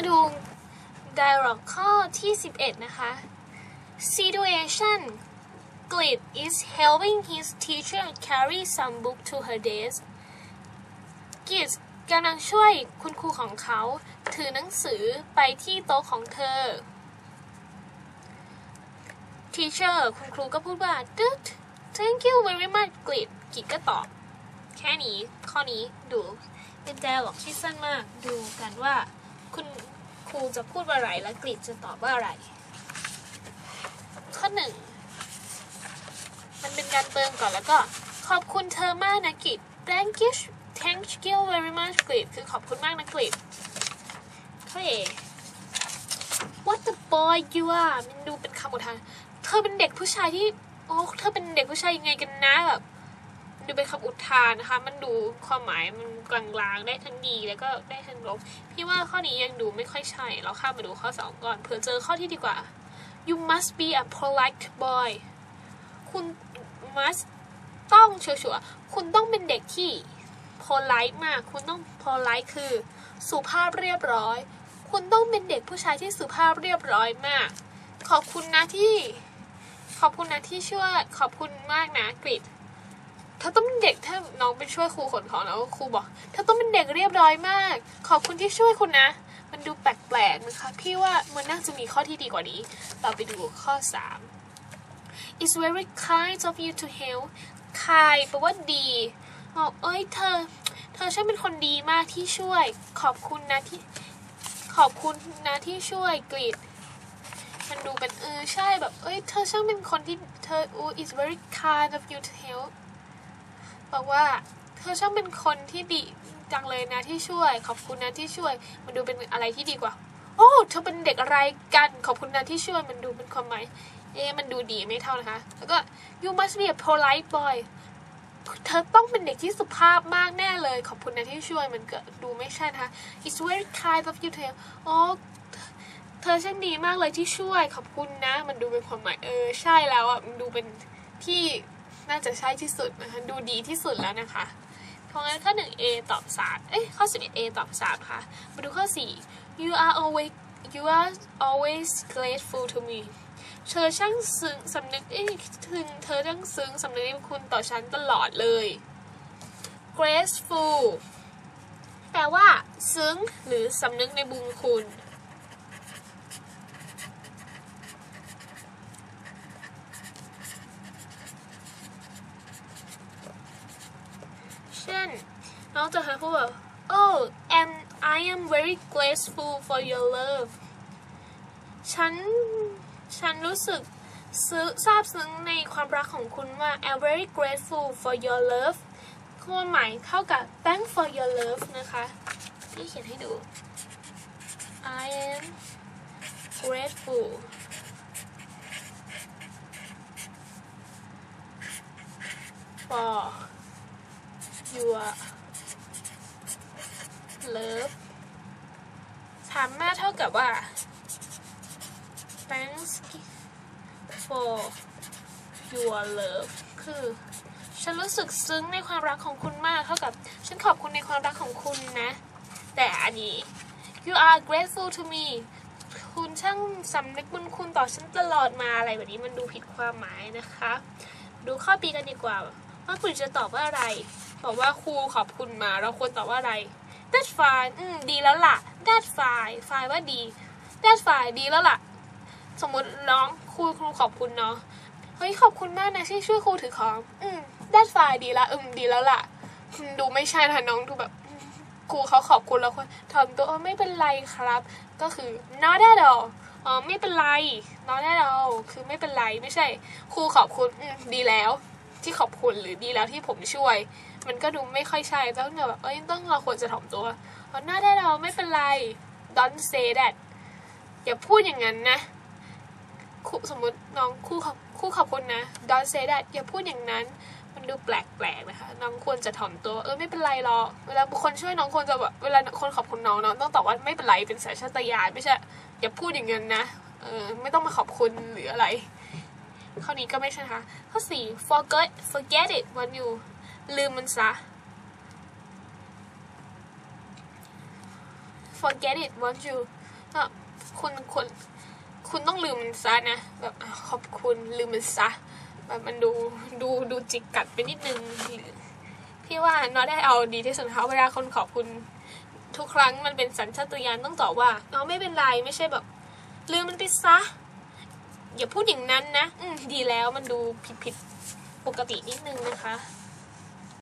มาดู dialogue ข้อที่ 11 นะคะ situation Glit is helping his teacher carry some book to her desk กิตกำลังช่วยคุณครูของเขาถือหนังสือไปที่โต๊ะของเธอ teacher คุณครูก็พูดว่า Good thank you very much Glit กิตก็ตอบ แค่นี้ ข้อนี้ดู เป็นแดร์บอกที่สั้นมาก ดูกันว่า คุณครูจะพูดว่าอะไรและกริดจะตอบว่าอะไร ข้อหนึ่งมันเป็นการเติมก่อนแล้วก็ขอบคุณเธอมากนะกริด thank you thank you very much กริดคือขอบคุณมากนะกริดข้อเอ what the boy you are มันดูเป็นคำอุทานเธอเป็นเด็กผู้ชายที่ โอ้ เธอเป็นเด็กผู้ชายยังไงกันนะแบบ ดูเป็นคำอุทานนะคะ มันดูความหมายมันกลางๆ ได้ทั้งดีแล้วก็ได้ทั้งลบ พี่ว่าข้อนี้ยังดูไม่ค่อยใช่ เราข้ามมาดูข้อสองก่อนเผื่อเจอข้อที่ดีกว่า you must be a polite boy คุณ must ต้องชัวร์ๆคุณต้องเป็นเด็กที่ polite มาก คุณต้อง polite คือสุภาพเรียบร้อย คุณต้องเป็นเด็กผู้ชายที่สุภาพเรียบร้อยมาก ขอบคุณนะที่ ขอบคุณนะที่ช่วยขอบคุณมากนะกริด เธอต้องเป็นเด็กถ้าน้องไปช่วยครูขนของแล้วครูบอกเธอต้องเป็นเด็กเรียบร้อยมาก ขอบคุณที่ช่วยคุณนะ มันดูแปลกๆนะคะพี่ว่ามันน่าจะมีข้อที่ดีกว่านี้ เราไปดูข้อ 3 It's very kind of you to help kind แปลว่าดีบอกเอ้ยเธอ เธอช่างเป็นคนดีมากที่ช่วย ขอบคุณนะที่ขอบคุณนะที่ช่วยกรีดมันดูเป็นเออใช่แบบเอ้ยเธอช่างเป็นคนที่เธอ oh it's very kind of you to help บอกว่าเธอช่างเป็นคนที่ดีจังเลยนะที่ช่วย ขอบคุณนะที่ช่วย มันดูเป็นอะไรที่ดีกว่า โอ้เธอเป็นเด็กอะไรกัน ขอบคุณนะที่ช่วยมันดูเป็นความหมายเอ๊มันดูดีไม่เท่านะคะ แล้วก็ you must be a polite boy เธอต้องเป็นเด็กที่สุภาพมากแน่เลย ขอบคุณนะที่ช่วยมันก็ดูไม่ใช่นะคะ it's very kind of you to help โอ้เธอช่างดีมากเลยที่ช่วย ขอบคุณนะ มันดูเป็นความหมายเออใช่แล้วอะมันดูเป็นที่ น่าจะใช่ที่สุดนะคะดูดีที่สุดแล้วนะคะเพราะงั้นข้อ 1A ตอบ 3 เอ้ยข้อ 11A ตอบ 3 ค่ะ มาดูข้อ 4 you are always you are always grateful to me เธอช่างซึ้งสำนึกเอ้ยถึงเธอช่างซึ้งสำนึกในบุญคุณต่อฉันตลอดเลย grateful แปลว่าซึ้งหรือสำนึกในบุญคุณ ช่นน้องจะเคยพูดแบบ oh and I am very grateful for your love ฉัน ฉันรู้สึกซึ้งซาบซึ้งในความรักของคุณมา I'm very grateful for your love ความหมายเท่ากับ thank for your love นะคะพี่เขียนให้ดู I am grateful for your love สามารถเท่ากับว่า thanks for your love คือ ฉันรู้สึกซึ้งในความรักของคุณมากเท่ากับ ฉันขอบคุณในความรักของคุณนะ แต่อันนี้ you are grateful to me คุณช่างสำนึกบุญคุณต่อฉันตลอดมาอะไรแบบนี้มันดูผิดความหมายนะคะ ดูข้อปีกันดีกว่า ว่าคุณจะตอบว่าอะไร บอกว่าครูขอบคุณมา เราควรตอบว่าอะไร that's fine อืมดีแล้วล่ะ that's fine fine ว่าดี that's fine ดีแล้วล่ะ สมมติน้องครูครูขอบคุณเนาะเฮ้ยขอบคุณมากนะที่ช่วยครูถือของ อืม that's fine ดีละอืมดีแล้วล่ะ ดูไม่ใช่นะน้องดูแบบครูเขาขอบคุณแล้วคนถอนตัวเออไม่เป็นไรครับ ก็คือ not at all อ๋อไม่เป็นไร not at all คือไม่เป็นไรไม่ใช่ ครูขอบคุณดีแล้ว ที่ขอบคุณหรือดีแล้วที่ผมช่วย มันก็ดูไม่ค่อยใช่ต้องแบบเอ้ยต้องเราควรจะถ่อมตัวเอ๋อ not at all ไม่เป็นไร don't say that อย่าพูดอย่างนั้นนะสมมติน้องครูขอบครูขอบคุณนะ don't say that อย่าพูดอย่างนั้น มันดูแปลกๆนะคะน้องควรจะถ่อมตัว เออไม่เป็นไรหรอกเวลาคนช่วยน้องควรจะแบบเวลาคนขอบคุณน้องน้องต้องตอบว่าไม่เป็นไรเป็นสัญชาตญาณไม่ใช่อย่าพูดอย่างนั้นนะเออไม่ต้องมาขอบคุณหรืออะไรข้อนี้ก็ไม่ใช่นะคะข้อสี่ forget forget it when you ลืมมันซะ forget it once you ก็คุณคุณคุณต้องลืมมันซะนะ แบบขอบคุณลืมมันซะ แบบมันดูดูดูจิกกัดไปนิดนึง พี่ว่าน้อได้เอาดีที่สุดนะคะเวลาคนขอบคุณ ทุกครั้งมันเป็นสัญชาตญาณต้องตอบว่าเอาไม่เป็นไรไม่ใช่แบบ ลืมมันไปซะ อย่าพูดอย่างนั้นนะ อืดีแล้วมันดูผิดผิดปกตินิดนึงนะคะ